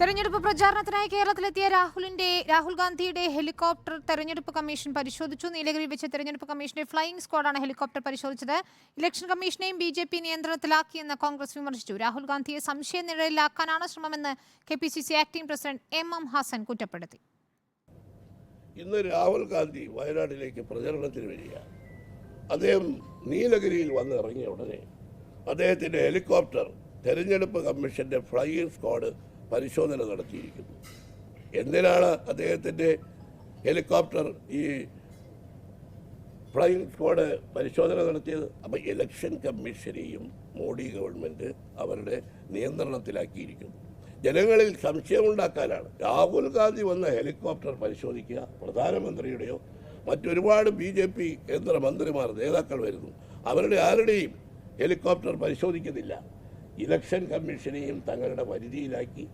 തെരഞ്ഞെടുപ്പ് പ്രചാരണത്തിനായി കേരളത്തിലെത്തിയ രാഹുലിന്റെ രാഹുൽ ഗാന്ധിയുടെ ഹെലികോപ്റ്റർ തെരഞ്ഞെടുപ്പ് കമ്മീഷൻ പരിശോധിച്ചു. നീലഗിരി വെച്ച് തെരഞ്ഞെടുപ്പ് കമ്മീഷന്റെ ഫ്ലൈയിംഗ് സ്ക്വാഡാണ് ഹെലികോപ്റ്റർ പരിശോധിച്ചത്. ഇലക്ഷൻ കമ്മീഷനെയും ബി ജെ പി നിയന്ത്രണത്തിലാക്കിയെന്ന് കോൺഗ്രസ് വിമർശിച്ചു. രാഹുൽ ഗാന്ധിയെ സംശയനിഴലിലാക്കാനാണ് ശ്രമമെന്ന് K P C C acting president M M Hasan കുറ്റപ്പെടുത്തി. ഇന്ന് രാഹുൽ ഗാന്ധി വയനാട്ടിലേക്ക് പ്രചരണത്തിന് വരിക അദ്ദേഹം നീലഗിരിയിൽ വന്ന് ഇറങ്ങിയ ഉടനെ ഹെലികോപ്റ്റർ തെരഞ്ഞെടുപ്പ് കമ്മീഷന്റെ ഫ്ലൈയിങ് സ്ക്വാഡ് പരിശോധന നടത്തിയിരിക്കുന്നു. എന്തിനാണ് അദ്ദേഹത്തിന്റെ ഹെലികോപ്റ്റർ ഈ ഫ്ലൈയിങ് സ്ക്വാഡ് പരിശോധന നടത്തിയത്? അപ്പോൾ ഇലക്ഷൻ കമ്മീഷനെയും മോഡി ഗവൺമെന്റ് അവരുടെ നിയന്ത്രണത്തിലാക്കിയിരിക്കുന്നു. ജനങ്ങളിൽ സംശയമുണ്ടാക്കാനാണ് രാഹുൽ ഗാന്ധി വന്ന ഹെലികോപ്റ്റർ പരിശോധിക്കുക പ്രധാനമന്ത്രിയുടെയോ മറ്റൊരുപാട് ബി ജെ പി കേന്ദ്രമന്ത്രിമാർ നേതാക്കൾ വരുന്നു. അവരുടെ ആരുടെയും ഹെലികോപ്റ്റർ പരിശോധിക്കുന്നില്ല. ഇലക്ഷൻ കമ്മീഷനെയും തങ്ങളുടെ പരിധിയിലാക്കി.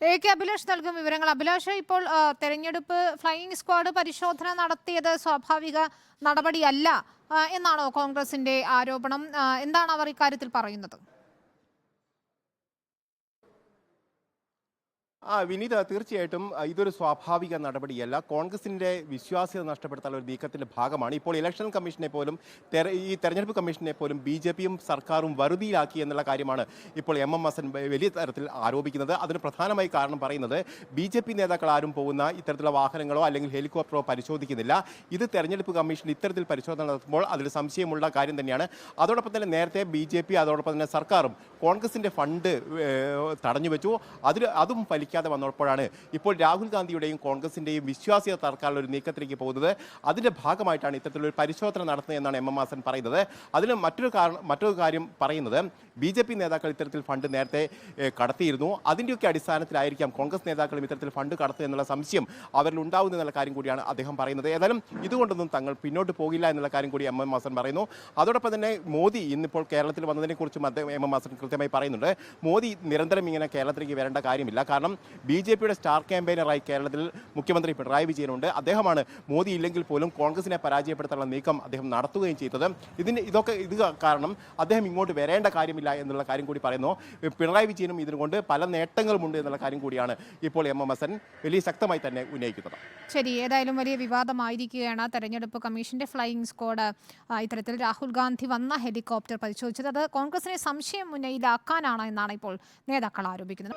എ കെ അഭിലാഷ് നൽകും വിവരങ്ങൾ. അഭിലാഷ് ഇപ്പോൾ തെരഞ്ഞെടുപ്പ് ഫ്ലൈയിംഗ് സ്ക്വാഡ് പരിശോധന നടത്തിയത് സ്വാഭാവിക നടപടിയല്ല എന്നാണോ കോൺഗ്രസിന്റെ ആരോപണം? എന്താണ് അവർ ഇക്കാര്യത്തിൽ പറയുന്നത്? ആ വിനീത തീർച്ചയായിട്ടും ഇതൊരു സ്വാഭാവിക നടപടിയല്ല. കോൺഗ്രസിന്റെ വിശ്വാസ്യത നഷ്ടപ്പെടുത്താനുള്ള ഒരു നീക്കത്തിന്റെ ഭാഗമാണ്. ഇപ്പോൾ ഇലക്ഷൻ കമ്മീഷനെ പോലും ഈ തെരഞ്ഞെടുപ്പ് കമ്മീഷനെ പോലും ബി ജെ പിയും സർക്കാരും വറുതിയിലാക്കി എന്നുള്ള കാര്യമാണ് ഇപ്പോൾ എം എം ഹസൻ വലിയ തരത്തിൽ ആരോപിക്കുന്നത്. അതിന് പ്രധാനമായി കാരണം പറയുന്നത് ബി ജെ പി നേതാക്കൾ ആരും പോകുന്ന ഇത്തരത്തിലുള്ള വാഹനങ്ങളോ അല്ലെങ്കിൽ ഹെലികോപ്റ്ററോ പരിശോധിക്കുന്നില്ല. ഇത് തെരഞ്ഞെടുപ്പ് കമ്മീഷൻ ഇത്തരത്തിൽ പരിശോധന നടത്തുമ്പോൾ അതിൽ സംശയമുള്ള കാര്യം തന്നെയാണ്. അതോടൊപ്പം തന്നെ നേരത്തെ ബി ജെ പി അതോടൊപ്പം തന്നെ സർക്കാരും കോൺഗ്രസിന്റെ ഫണ്ട് തടഞ്ഞു വെച്ചു അതിൽ അതും ഫലിക്കാതെ വന്നപ്പോഴാണ് ഇപ്പോൾ രാഹുൽ ഗാന്ധിയുടെയും കോൺഗ്രസിന്റെയും വിശ്വാസ്യത തർക്കാനുള്ള ഒരു നീക്കത്തിലേക്ക് പോകുന്നത്. അതിന്റെ ഭാഗമായിട്ടാണ് ഇത്തരത്തിലൊരു പരിശോധന നടത്തുന്നത് എന്നാണ് എം എം ഹാസൻ പറയുന്നത്. അതിന് മറ്റൊരു കാരണം മറ്റൊരു കാര്യം പറയുന്നത്. ബി ജെ പി നേതാക്കൾ ഇത്തരത്തിൽ ഫണ്ട് നേരത്തെ കടത്തിയിരുന്നു. അതിന്റെയൊക്കെ അടിസ്ഥാനത്തിലായിരിക്കാം കോൺഗ്രസ് നേതാക്കളും ഇത്തരത്തിൽ ഫണ്ട് കടത്തുക എന്നുള്ള സംശയം അവരിൽ ഉണ്ടാവുന്നു എന്നുള്ള കാര്യം കൂടിയാണ് അദ്ദേഹം പറയുന്നത്. ഏതായാലും ഇതുകൊണ്ടൊന്നും തങ്ങൾ പിന്നോട്ട് പോകില്ല എന്നുള്ള കാര്യം കൂടി എം എം ഹാസൻ പറയുന്നു. അതോടൊപ്പം തന്നെ മോദി ഇന്നിപ്പോൾ കേരളത്തിൽ വന്നതിനെക്കുറിച്ചും അദ്ദേഹം എം എം ഹാസൻ കൃത്യമായി പറയുന്നുണ്ട്. മോദി നിരന്തരം ഇങ്ങനെ കേരളത്തിലേക്ക് വരേണ്ട കാര്യമില്ല. കാരണം ബി ജെ പിയുടെ സ്റ്റാർ ക്യാമ്പയിനറായി കേരളത്തിൽ മുഖ്യമന്ത്രി പിണറായി വിജയനുണ്ട്. അദ്ദേഹമാണ് മോദി ഇല്ലെങ്കിൽ പോലും കോൺഗ്രസിനെ പരാജയപ്പെടുത്താനുള്ള നീക്കം അദ്ദേഹം നടത്തുകയും ചെയ്തത്. ഇതിന് ഇതൊക്കെ ഇത് കാരണം അദ്ദേഹം ഇങ്ങോട്ട് വരേണ്ട കാര്യമില്ല എന്നുള്ള കാര്യം കൂടി പറയുന്നു. പിണറായി വിജയനും ഇതിനുകൊണ്ട് പല നേട്ടങ്ങളുമുണ്ട് എന്നുള്ള കാര്യം കൂടിയാണ് ഇപ്പോൾ എം എം ഹസൻ വലിയ ശക്തമായി തന്നെ ഉന്നയിക്കുന്നത്. ശരി ഏതായാലും വലിയ വിവാദമായിരിക്കുകയാണ് തെരഞ്ഞെടുപ്പ് കമ്മീഷന്റെ ഫ്ലൈയിങ് സ്ക്വാഡ്. ഇത്തരത്തിൽ രാഹുൽ ഗാന്ധി വന്ന ഹെലികോപ്റ്റർ പരിശോധിച്ചത് അത് കോൺഗ്രസിനെ സംശയം മുന്നയിലാക്കാനാണ് എന്നാണ് ഇപ്പോൾ നേതാക്കൾ ആരോപിക്കുന്നത്.